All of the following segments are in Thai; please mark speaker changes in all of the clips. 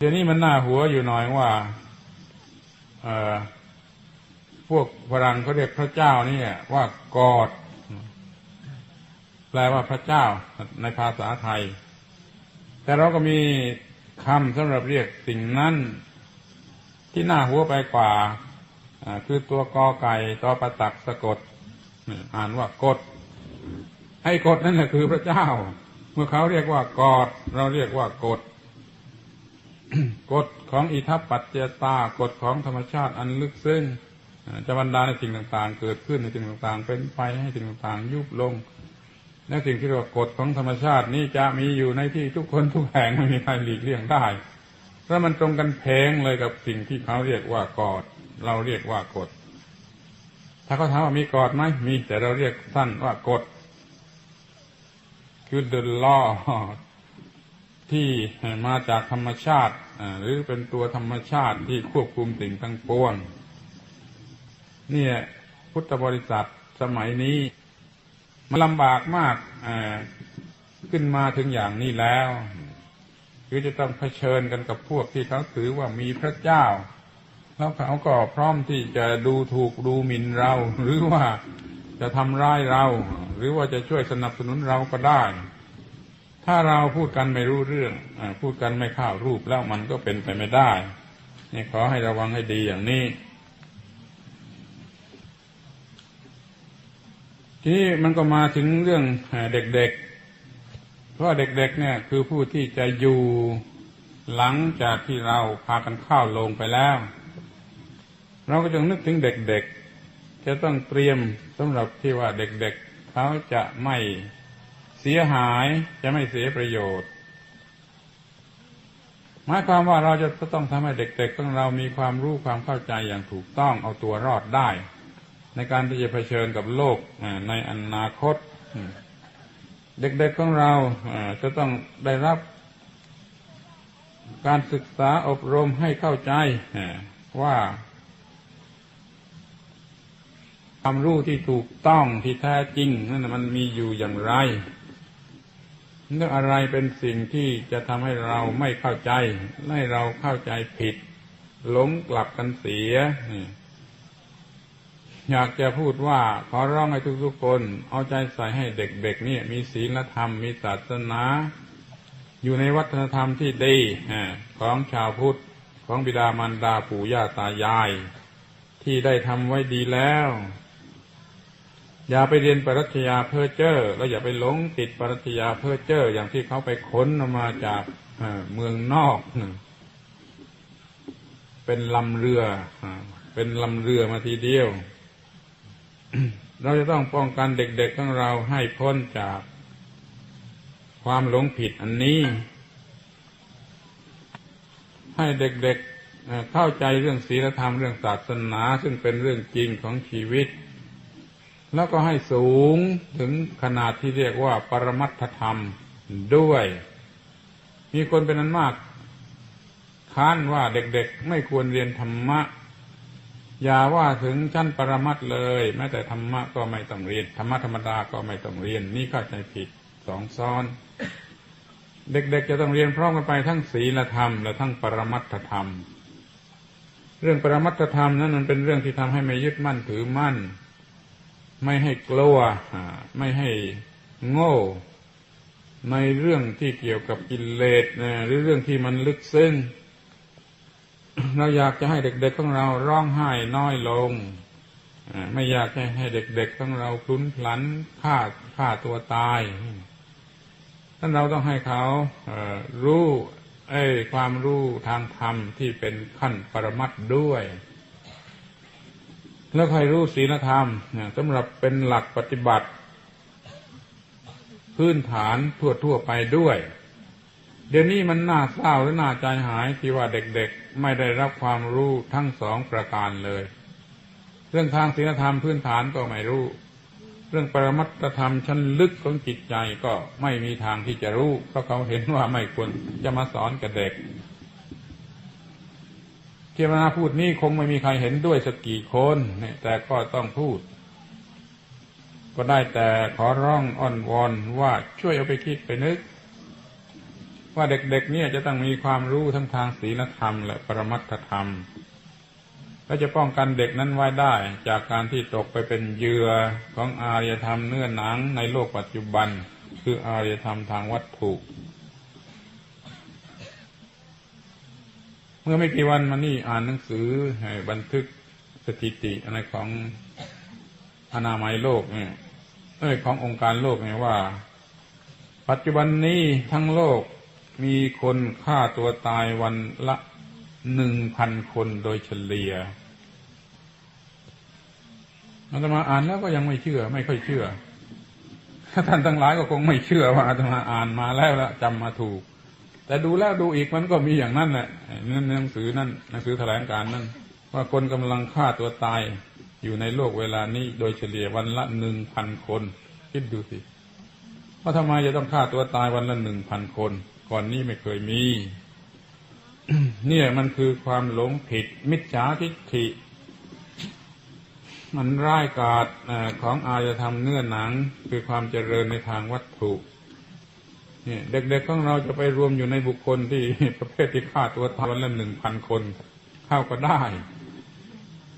Speaker 1: เดี๋ยวนี้มันหน่าหัวอยู่หน่อยว่าพวกฝรั่งเขาเรียกพระเจ้านี่ว่ากอด แปลว่าพระเจ้าในภาษาไทย แต่เราก็มีคำสำหรับเรียกสิ่งนั้น ที่หน่าหัวไปกว่าคือตัวกอไก่ตอประตักสะกดอ่านว่ากดให้กดนั่นแหละคือพระเจ้า เมื่อเขาเรียกว่ากอด เราเรียกว่ากด กฎของอิทัปปัจเจตากฎของธรรมชาติอันลึกซึ้งจะบรรดาในสิ่งต่างๆ เกิดขึ้นในสิ่งต่างๆ เป็นไปให้สิ่งต่างๆ ยุบลงและสิ่งที่เรียกว่ากฎของธรรมชาตินี้จะมีอยู่ในที่ทุกคนทุกแห่งไม่มีใครหลีกเลี่ยงได้เพราะมันตรงกันเพงเลยกับสิ่งที่เขาเรียกว่ากฎเราเรียกว่ากฎถ้าเขาถามว่ามีกฎไหมมีแต่เราเรียกสั้นว่ากฎคือ the law ที่มาจากธรรมชาติหรือเป็นตัวธรรมชาติที่ควบคุมสิ่งทั้งปวงนี่พุทธบริษัทสมัยนี้มันลำบากมากขึ้นมาถึงอย่างนี้แล้วคือจะต้องเผชิญกันกับพวกที่เขาถือว่ามีพระเจ้า แล้วเขาก็พร้อมที่จะดูถูกดูหมิ่นเรา หรือว่าจะทำร้ายเรา หรือว่าจะช่วยสนับสนุนเราก็ได้ ถ้าเราพูดกันไม่รู้เรื่องอพูดกันไม่เข้ารูปแล้วมันก็เป็นไปไม่ได้ นี่ขอให้ระวังให้ดีอย่างนี้ ทีนี้มันก็มาถึงเรื่องเด็กๆ เพราะเด็กๆเนี่ยคือผู้ที่จะอยู่หลังจากที่เราพากันเข้าลงไปแล้ว เราก็จะนึกถึงเด็กๆ จะต้องเตรียมสำหรับที่ว่าเด็กๆ เขาจะไม่ สียหายจะไม่เสียประโยชน์ หมายความว่าเราจะต้องทำให้เด็กๆของเรามีความรู้ความเข้าใจอย่างถูกต้องเอาตัวรอดได้ ในการที่จะเผชิญกับโลกในอนาคต เด็กๆของเราจะต้องได้รับการศึกษาอบรมให้เข้าใจว่าความรู้ที่ถูกต้องที่แท้จริงนั่นมันมีอยู่อย่างไร เรื่องอะไรเป็นสิ่งที่จะทำให้เราไม่เข้าใจ ให้เราเข้าใจผิดหลงกลับกันเสีย อยากจะพูดว่าขอร้องให้ทุกๆคน เอาใจใส่ให้เด็กๆนี่มีศีลธรรม มีศาสนา อยู่ในวัฒนธรรมที่ดีของชาวพุทธของบิดามารดาปู่ย่าตายาย ที่ได้ทำไว้ดีแล้ว อย่าไปเรียนปรัชญาเพ้อเจ้อแล้วอย่าไปหลงติดปรัชญาเพ้อเจ้ออย่างที่เขาไปค้นมาจากเมืองนอก เป็นลำเรือเป็นลำเรือมาทีเดียว เราจะต้องป้องกันเด็กๆของเราให้พ้นจากความหลงผิดอันนี้ ให้เด็กๆเข้าใจเรื่องศีลธรรมเรื่องศาสนา ซึ่งเป็นเรื่องจริงของชีวิต แล้วก็ให้สูงถึงขนาดที่เรียกว่าปรมัตถธรรมด้วย มีคนเป็นอันมาก ค้านว่าเด็กๆ ไม่ควรเรียนธรรมะ อย่าว่าถึงชั้นปรมัตเลย แม้แต่ธรรมะก็ไม่ต้องเรียน ธรรมะธรรมดาก็ไม่ต้องเรียน นี่เข้าใจผิดสองซ้อน เด็กๆ จะต้องเรียนพร้อมกันไปทั้งศีลธรรม และทั้งปรมัตถธรรม เรื่องปรมัตถธรรมนั้นมันเป็นเรื่องที่ทำให้ไม่ยึดมั่นถือมั่น ไม่ให้กลัวไม่ให้โง่ ในเรื่องที่เกี่ยวกับกิเลสหรือเรื่องที่มันลึกซึ้งเราอยากจะให้เด็กๆของเราร้องไห้น้อยลงไม่อยากให้เด็กๆของเราพลุนพลันฆ่าฆ่าตัวตายท่านเราต้องให้เขารู้ไอ้ความรู้ทางธรรมที่เป็นขั้นปรมัตด้วย แล้วใครรู้ศีลธรรมสำหรับเป็นหลักปฏิบัติ พื้นฐานทั่วทั่วไปด้วย เดี๋ยวนี้มันน่าเศร้าและน่าใจหายที่ว่าเด็กๆไม่ได้รับความรู้ทั้งสองประการเลย เรื่องทางศีลธรรมพื้นฐานก็ไม่รู้ เรื่องปรมัตธรรมชั้นลึกของจิตใจก็ไม่มีทางที่จะรู้ เพราะเขาเห็นว่าไม่ควรจะมาสอนกับเด็ก ที่มาพูดนี้คงไม่มีใครเห็นด้วยสักกี่คนเนี่ยแต่ก็ต้องพูด ก็ได้แต่ขอร้องอ้อนวอนว่าช่วยเอาไปคิดไปนึก ว่าเด็กๆเนี่ยจะต้องมีความรู้ทั้งทางศีลธรรม และปรมัตถธรรมและจะป้องกันเด็กนั้นไว้ได้ จากการที่ตกไปเป็นเหยื่อของอารยธรรมเนื้อหนังในโลกปัจจุบัน คืออารยธรรมทางวัตถุ มื่อไม่กี่วันมานี่อ่านหนังสือบันทึกสถิติอะไรของอนามัยโลกเนี่ยเอ้ยขององค์การโลกเนี่ยว่า ปัจจุบันนี้ทั้งโลกมีคนฆ่าตัวตายวันละหนึ่งพันคนโดยเฉลี่ยอาตมาอ่านแล้วก็ยังไม่เชื่อ ไม่ค่อยเชื่อ ท่านทั้งหลายก็คงไม่เชื่อว่าอาตมาอ่านมาแล้วละจำมาถูก แต่ดูแล้วดูอีกมันก็มีอย่างนั้นแหละนั่นหนังสือนั่นหนังสือแถลงการนั่นว่าคนกำลังฆ่าตัวตายอยู่ในโลกเวลานี้ โดยเฉลี่ยวันละหนึ่งพันคน คิดดูสิว่าทำไมจะต้องฆ่าตัวตายวันละหนึ่งพันคน ก่อนนี้ไม่เคยมี เนี่ยมันคือความหลงผิด มิจฉาทิฏฐิมันร้ายกาจของอารยธรรมเนื้อหนัง คือความเจริญในทางวัตถุ เนี่ยเด็กๆของเราจะไปรวมอยู่ในบุคคลที่ประเภทที่ฆ่าตัวตายวันละหนึ่งพันคนเข้าก็ได้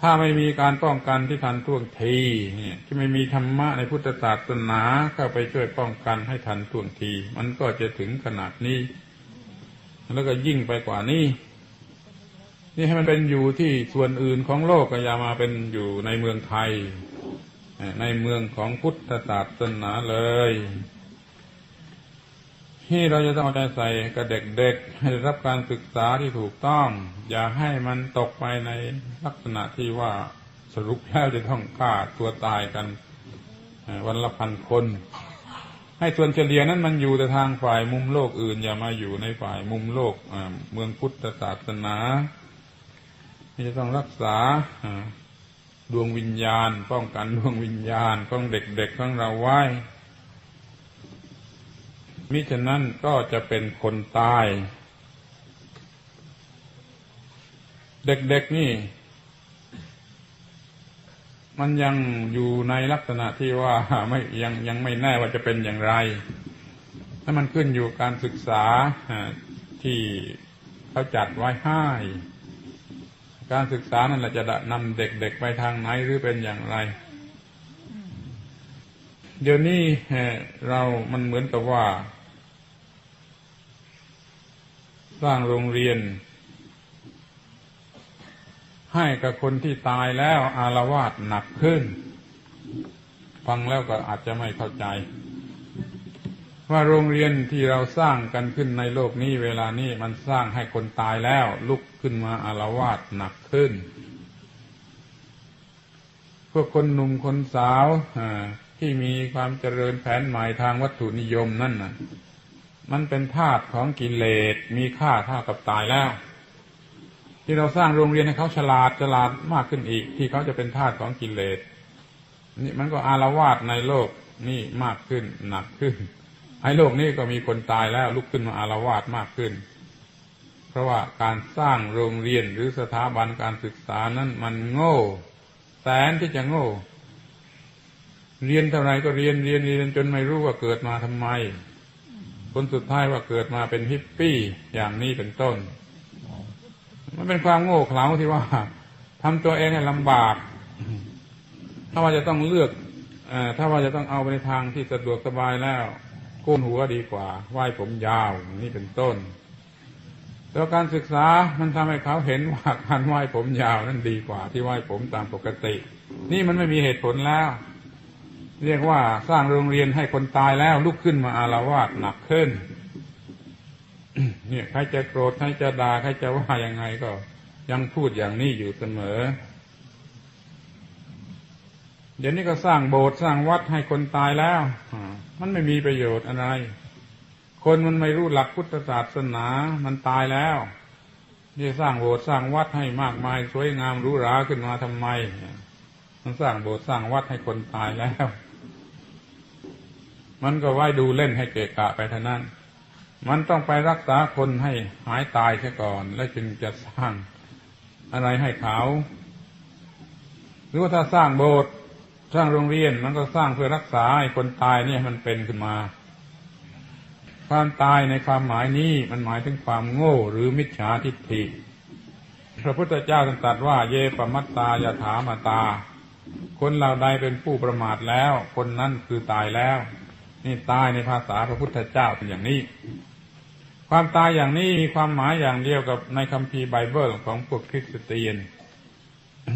Speaker 1: ถ้าไม่มีการป้องกันที่ทันท่วงทีเนี่ยที่ไม่มีธรรมะในพุทธศาสนาเข้าไปช่วยป้องกันให้ทันท่วงที มันก็จะถึงขนาดนี้ แล้วก็ยิ่งไปกว่านี้นี่ให้มันเป็นอยู่ที่ส่วนอื่นของโลกก็อย่ามาเป็นอยู่ในเมืองไทย ในเมืองของพุทธศาสนาเลย ที่เราจะต้องใจใส่กับเด็กๆให้รับการศึกษาที่ถูกต้อง อย่าให้มันตกไปในลักษณะที่ว่าสรุปแล้วจะต้องฆ่าตัวตายกันวันละพันคน ให้ส่วนเฉลี่ยนั้นมันอยู่แต่ทางฝ่ายมุมโลกอื่น อย่ามาอยู่ในฝ่ายมุมโลกเมืองพุทธศาสนาจะต้องรักษาดวงวิญญาณ ป้องกันดวงวิญญาณของเด็กๆของเราไว้ มิฉะนั้นก็จะเป็นคนตาย เด็กๆนี่ มันยังอยู่ในลักษณะที่ว่าไม่ยังยังไม่แน่ว่าจะเป็นอย่างไร ถ้ามันขึ้นอยู่การศึกษาที่เขาจัดไว้ให้การศึกษานั่นแหละจะนำเด็กๆไปทางไหนหรือเป็นอย่างไร เดี๋ยวนี้เรามันเหมือนกับว่า สร้างโรงเรียน ให้กับคนที่ตายแล้วอารวาสหนักขึ้น ฟังแล้วก็อาจจะไม่เข้าใจ ว่าโรงเรียนที่เราสร้างกันขึ้นในโลกนี้เวลานี้มันสร้างให้คนตายแล้วลุกขึ้นมาอารวาสหนักขึ้นพวกคนหนุ่มคนสาวที่มีความเจริญแผนหมายทางวัตถุนิยมนั่นน่ะ มันเป็นธาตุของกิเลสมีค่าเท่ากับตายแล้ว ที่เราสร้างโรงเรียนให้เขาฉลาดฉลาดมากขึ้นอีก ที่เขาจะเป็นทาสของกิเลสนี่มันก็อารวาสในโลกนี่มากขึ้นหนักขึ้นไอ้โลกนี้ก็มีคนตายแล้วลุกขึ้นมาอารวาสมากขึ้น เพราะว่าการสร้างโรงเรียนหรือสถาบันการศึกษานั้นมันโง่แสนที่จะโง่ เรียนเท่าไรก็เรียนเรียนเรียนจนไม่รู้ว่าเกิดมาทำไม คนสุดท้ายว่าเกิดมาเป็นฮิปปี้อย่างนี้เป็นต้น มันเป็นความโง่เขลาที่ว่าทำตัวเองให้ลำบาก ถ้าว่าจะต้องเลือกอถ้าว่าจะต้องเอาไปในทางที่สะดวกสบายแล้วโกนหัวดีกว่าไหว้ผมยาวนี่เป็นต้นแล้วการศึกษามันทำให้เขาเห็นว่าการไหว้ผมยาวนั้นดีกว่าที่ไหว้ผมตามปกติ นี่มันไม่มีเหตุผลแล้ว เรียกว่าสร้างโรงเรียนให้คนตายแล้วลุกขึ้นมาอารวาสหนักขึ้น เนี่ยใครจะโกรธใครจะด่าใครจะว่ายังไงก็ ยังพูดอย่างนี้อยู่เสมอ เดี๋ยวนี้ก็สร้างโบสถ์สร้างวัดให้คนตายแล้วมันไม่มีประโยชน์อะไร คนมันไม่รู้หลักพุทธศาสนา มันตายแล้วที่สร้างโบสถ์สร้างวัดให้มากมาย สวยงามรู้ราขึ้นมาทำไมมันสร้างโบสถ์สร้างวัดให้คนตายแล้ว มันก็ไว้ดูเล่นให้เกะกะไปเท่านั้น มันต้องไปรักษาคนให้หายตายเสียก่อน แล้วจึงจะสร้างอะไรให้เขา หรือว่าถ้าสร้างโบสถ์สร้างโรงเรียนมันก็สร้างเพื่อรักษาให้คนตายเนี่ยมันเป็นขึ้นมา ความตายในความหมายนี้มันหมายถึงความโง่หรือมิจฉาทิฏฐิ พระพุทธเจ้าตรัสว่า เยปมัตตายาถามาตา คนเหล่าใดเป็นผู้ประมาทแล้ว คนนั้นคือตายแล้ว นี่ตายในภาษาพระพุทธเจ้าเป็นอย่างนี้ ความตายอย่างนี้มีความหมายอย่างเดียวกับในคัมภีร์ไบเบิลของพวกคริสเตียน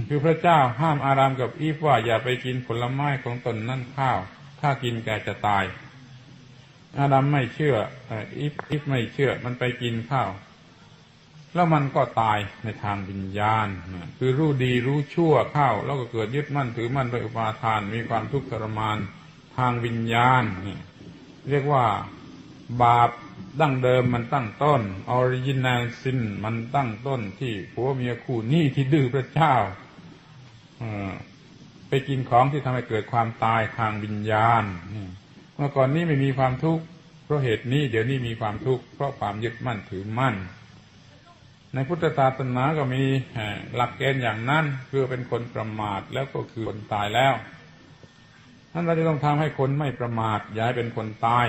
Speaker 1: คือพระเจ้าห้ามอารามกับอีฟว่าอย่าไปกินผลไม้ของตนนั่นข้าว ถ้ากินแกจะตาย อาดัมไม่เชื่ออีฟอีฟไม่เชื่อมันไปกินข้าว แล้วมันก็ตายในทางวิญญาณ คือรู้ดีรู้ชั่วข้าวแล้วก็เกิดยึดมั่นถือมั่นโดยอุปาทานมีความทุกข์ทรมาน ทางวิญญาณนี่เรียกว่าบาปดั้งเดิมมันตั้งต้นออริจินัลซินมันตั้งต้นที่ผัวเมียคู่นี้ที่ดื้อพระเจ้าไปกินของที่ทำให้เกิดความตายทางวิญญาณเมื่อก่อนนี้ไม่มีความทุกข์เพราะเหตุนี้ เดี๋ยวนี้มีความทุกข์เพราะความยึดมั่นถือมั่น ในพุทธศาสนาก็มีหลักเกณฑ์อย่างนั้นคือเป็นคนประมาทแล้วก็คือคนตายแล้ว นั้นเราจะต้องทำให้คนไม่ประมาทย้ายเป็นคนตาย